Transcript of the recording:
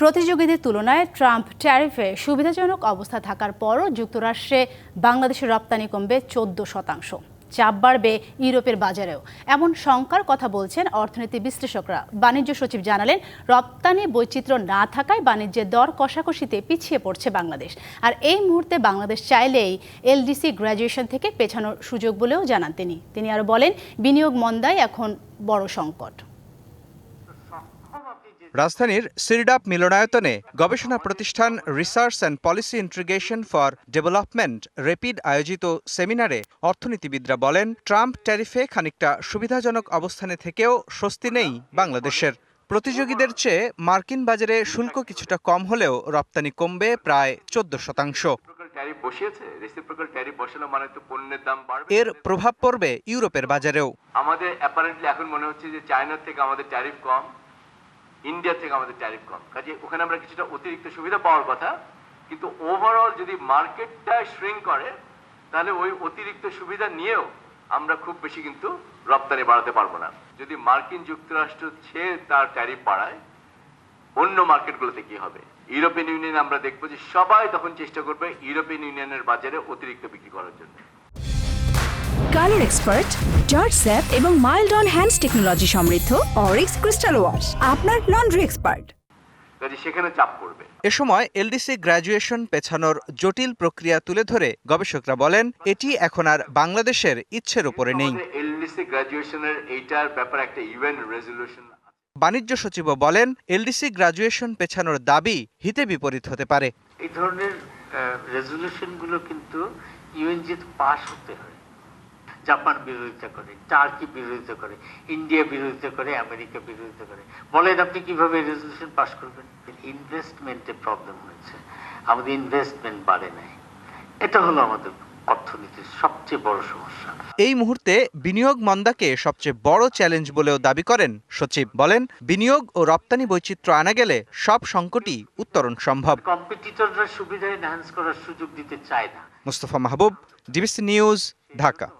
প্রতিযোগীদের তুলনায় ট্রাম্প ট্যারিফে সুবিধাজনক অবস্থা থাকার পরও যুক্তরাষ্ট্রে বাংলাদেশের রপ্তানি কমবে চোদ্দ শতাংশ। চাপ বাড়বে ইউরোপের বাজারেও। এমন শঙ্কার কথা বলছেন অর্থনীতি বিশ্লেষকরা। বাণিজ্য সচিব জানালেন, রপ্তানি বৈচিত্র্য না থাকায় বাণিজ্যের দর কষাকষিতে পিছিয়ে পড়ছে বাংলাদেশ। আর এই মুহূর্তে বাংলাদেশ চাইলেই এলডিসি গ্র্যাজুয়েশন থেকে পেছানোর সুযোগ বলেও জানান তিনি। তিনি আরও বলেন, বিনিয়োগ মন্দায় এখন বড় সংকট। রাজধানীর সিরডাপ মিলনায়তনে গবেষণা প্রতিষ্ঠান research and policy integration for development RAPID আয়োজিত সেমিনারে অর্থনীতিবিদরা বলেন, ট্রাম্প ট্যারিফে খানিকটা সুবিধাজনক অবস্থানে থেকেও স্বস্তি নেই বাংলাদেশের। প্রতিযোগীদের চেয়ে মার্কিন বাজারে শুল্ক কিছুটা কম হলেও রপ্তানি কমবে প্রায় চোদ্দ শতাংশ। এর প্রভাব পড়বে ইউরোপের বাজারেও। আমাদের অ্যাপারেন্টলি এখন মনে হচ্ছে যে চায়নার থেকে আমাদের ট্যারিফ কম। ইন্ডিয়া থেকে আমাদের ট্যারিফ কম। কাজে ওখানে আমরা কিছুটা অতিরিক্ত সুবিধা পাওয়ার কথা, কিন্তু ওভারঅল যদি মার্কেটটা শ্রিঙ্ক করে, তাহলে ওই অতিরিক্ত সুবিধা নিয়েও আমরা খুব বেশি কিন্তু রপ্তানি বাড়াতে পারব না। যদি মার্কিন যুক্তরাষ্ট্র ছেড়ে তার ট্যারিফ বাড়ায়, অন্য মার্কেটগুলোতে কি হবে? ইউরোপিয়ান ইউনিয়ন আমরা দেখব যে সবাই তখন চেষ্টা করবে ইউরোপিয়ান ইউনিয়নের বাজারে অতিরিক্ত বিক্রি করার জন্য। কালার এক্সপার্ট জর্জ স্যাপ এবং মাইল্ড অন হ্যান্ডস টেকনোলজি সমৃদ্ধ অরিক্স ক্রিস্টাল ওয়াশ আপনার লন্ড্রি এক্সপার্ট। সেখানে চাপ পড়বে। এ সময় এলডিসি গ্র্যাজুয়েশন পেছানোর জটিল প্রক্রিয়া তুলে ধরে গবেষকরা বলেন এটি এখন আর বাংলাদেশের ইচ্ছের উপরে নেই। এলডিসি গ্রাজুয়েশনের এইটার ব্যাপারে একটা ইউএন রেজলিউশন বাণিজ্য সচিব বলেন এলডিসি গ্র্যাজুয়েশন পেছানোর দাবি হিতে বিপরীত হতে পারে। এই ধরনের রেজলিউশনগুলো কিন্তু ইউএনজিতে পাশ হতে হয়। জাপান বিরোধিতা করে টার্কি বিরোধিতা করে ইন্ডিয়া বিরোধিতা করে আমেরিকা বিরোধিতা করে। বলেন আপনি কীভাবে রেজলিউশন পাশ করবেন? ইনভেস্টমেন্টে প্রবলেম হয়েছে। আমাদের ইনভেস্টমেন্ট বাড়ে নাই। এটা হলো আমাদের অর্থনীতির সবচেয়ে বড় সমস্যা। এই মুহূর্তে বিনিয়োগ মন্দাকে সবচেয়ে বড় চ্যালেঞ্জ বলেও দাবি করেন সচিব। বলেন বিনিয়োগ ও রপ্তানি বৈচিত্র্য আনা গেলে সব সংকটই উত্তরণ সম্ভব। কম্পিটিটররা সুবিধা এনহ্যান্স করার সুযোগ দিতে চায় না। Mustafa Mahbub DBC news Dhaka.